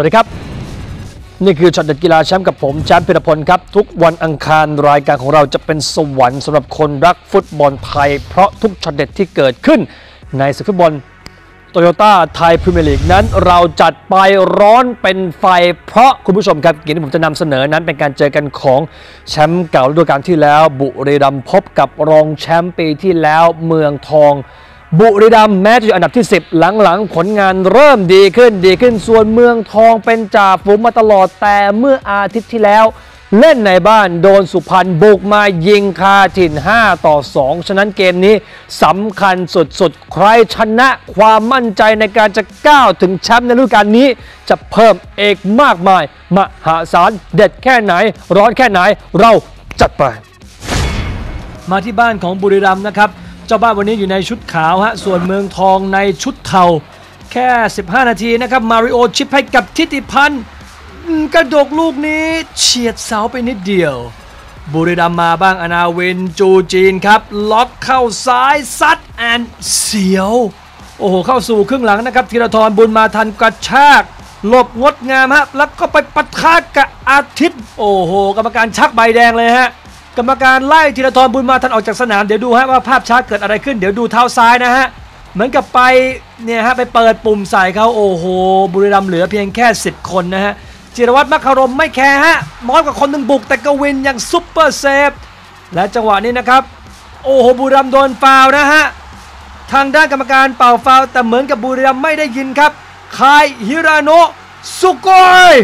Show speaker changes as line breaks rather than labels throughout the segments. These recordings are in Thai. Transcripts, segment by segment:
วัสดีครับ นี่คือช็อตเด็ดกีฬาแชมป์กับผมแชมป์พิรพลครับ ทุกวันอังคารรายการของเราจะเป็นสวรรค์สำหรับคนรักฟุตบอลไทย เพราะทุกช็อตเด็ดที่เกิดขึ้น ในศึกฟุตบอลโตโยต้าไทยพรีเมียร์ลีกนั้นเราจัดไปร้อนเป็นไฟ เพราะคุณผู้ชมครับเกมที่ผมจะนำเสนอนั้นเป็นการเจอกันของแชมป์เก่าฤดูกาลที่แล้ว บุรีรัมย์พบกับรองแชมป์ปีที่แล้วเมืองทอง บุรีรัมย์แม้จะอยู่อันดับที่ 10 หลังๆ ผลงานเริ่มดีขึ้นดีขึ้นส่วนเมืองทองเป็นจ่าฝูงมาตลอดแต่เมื่ออาทิตย์ที่แล้ว เล่นในบ้านโดนสุพรรณบุกมายิงคาถิ่น 5 ต่อ 2 ฉะนั้นเกมนี้สำคัญสุดๆ ใครชนะความมั่นใจในการจะก้าวถึงแชมป์ในฤดูกาลนี้ จะเพิ่มเอกมากมาย มหาศาลเด็ดแค่ไหน ร้อนแค่ไหนเราจัดไป มาที่บ้านของบุรีรัมย์นะครับ เจ้าบ้านวันนี้อยู่ในชุดขาวฮะส่วนเมืองทองในชุดเทาแค่ 15 นาทีนะครับมาริโอชิปให้กับทิติพันธ์กระดกลูกนี้เฉียดเสาไปนิดเดียว บุรีรัมมาบ้างอนาวินจูจีนครับ ล็อกเข้าซ้ายซัดแอนเสียว โอ้โห เข้าสู่ครึ่งหลังนะครับธีรทรบุญมาทันกระชากหลบงดงามฮะ แล้วก็ไปปะทะกับอาทิตย์ โอ้โห กรรมการชักใบแดงเลยฮะ กรรมการไล่ธีรทรบุญมาทันออกจากสนามเดี๋ยวดูฮะว่าภาพช้าเกิดอะไรขึ้นเดี๋ยวดูเท้าซ้ายนะฮะเหมือนกับไปเนี่ยฮะไปเปิดปุ่มใส่เขาโอ้โหบุรีรัมย์เหลือเพียงแค่ 10 คนนะฮะจิรวัตรมัคคารมไม่แคร์ฮะน้อยกว่าคนหนึ่งบุกแต่กวินอย่างซุปเปอร์เซฟและจังหวะนี้นะครับ โอ้โหบุรีรัมย์โดนฟาวนะฮะทางด้านกรรมการเป่าฟาวแต่เหมือนกับบุรีรัมย์ไม่ได้ยินครับคายฮิราโนะสุโกย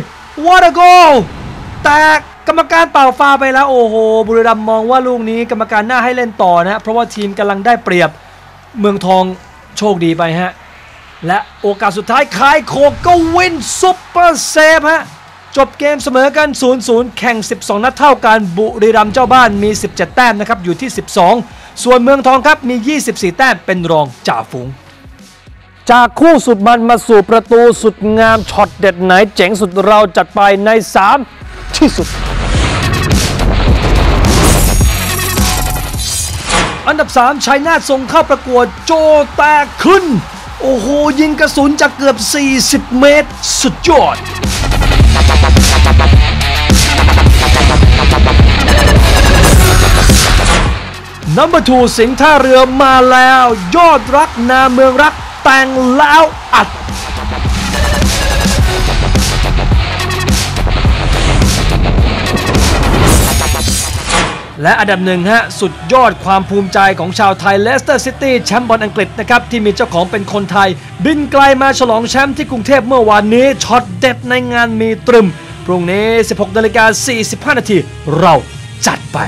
what a goal แตก กรรมการเป่าฟาไปแล้วโอ้โหบุรีรัมย์มองว่าลูกนี้กรรมการน่าให้เล่นต่อนะเพราะว่าทีมกำลังได้เปรียบเมืองทองโชคดีไปฮะและโอกาสสุดท้ายคายโคก็วินซุปเปอร์เซฟฮะจบเกมเสมอกัน 0-0 แข่ง 12 นัดเท่ากันบุรีรัมย์เจ้าบ้านมี 17 แต้มนะครับอยู่ที่ 12 ส่วนเมืองทองครับมี 24 แต้มเป็นรองจ่าฝูง จากคู่สุดมันมาสู่ประตูสุดงามช็อตเด็ดไหนเจ๋งสุดเราจัดไปใน 3 ที่สุด อันดับ 3ชัยนาทส่งเข้าประกวดโจแตกขึ้น โอ้โห ยิงกระสุนจากเกือบ 40 เมตร สุดยอดนัมเบอร์ทูสิงท่าเรือมาแล้ว ยอดรักนาเมืองรักแต่งแล้วอัด และอันดับหนึ่งฮะสุดยอดความภูมิใจของชาวไทยเลสเตอร์ซิตี้แชมป์บอลอังกฤษนะครับที่มีเจ้าของเป็นคนไทย บินไกลมาฉลองแชมป์ที่กรุงเทพเมื่อวานนี้ช็อตเด็ดในงานมีตรึม พรุ่งนี้ 16นาฬิกา45นาทีเราจัดไป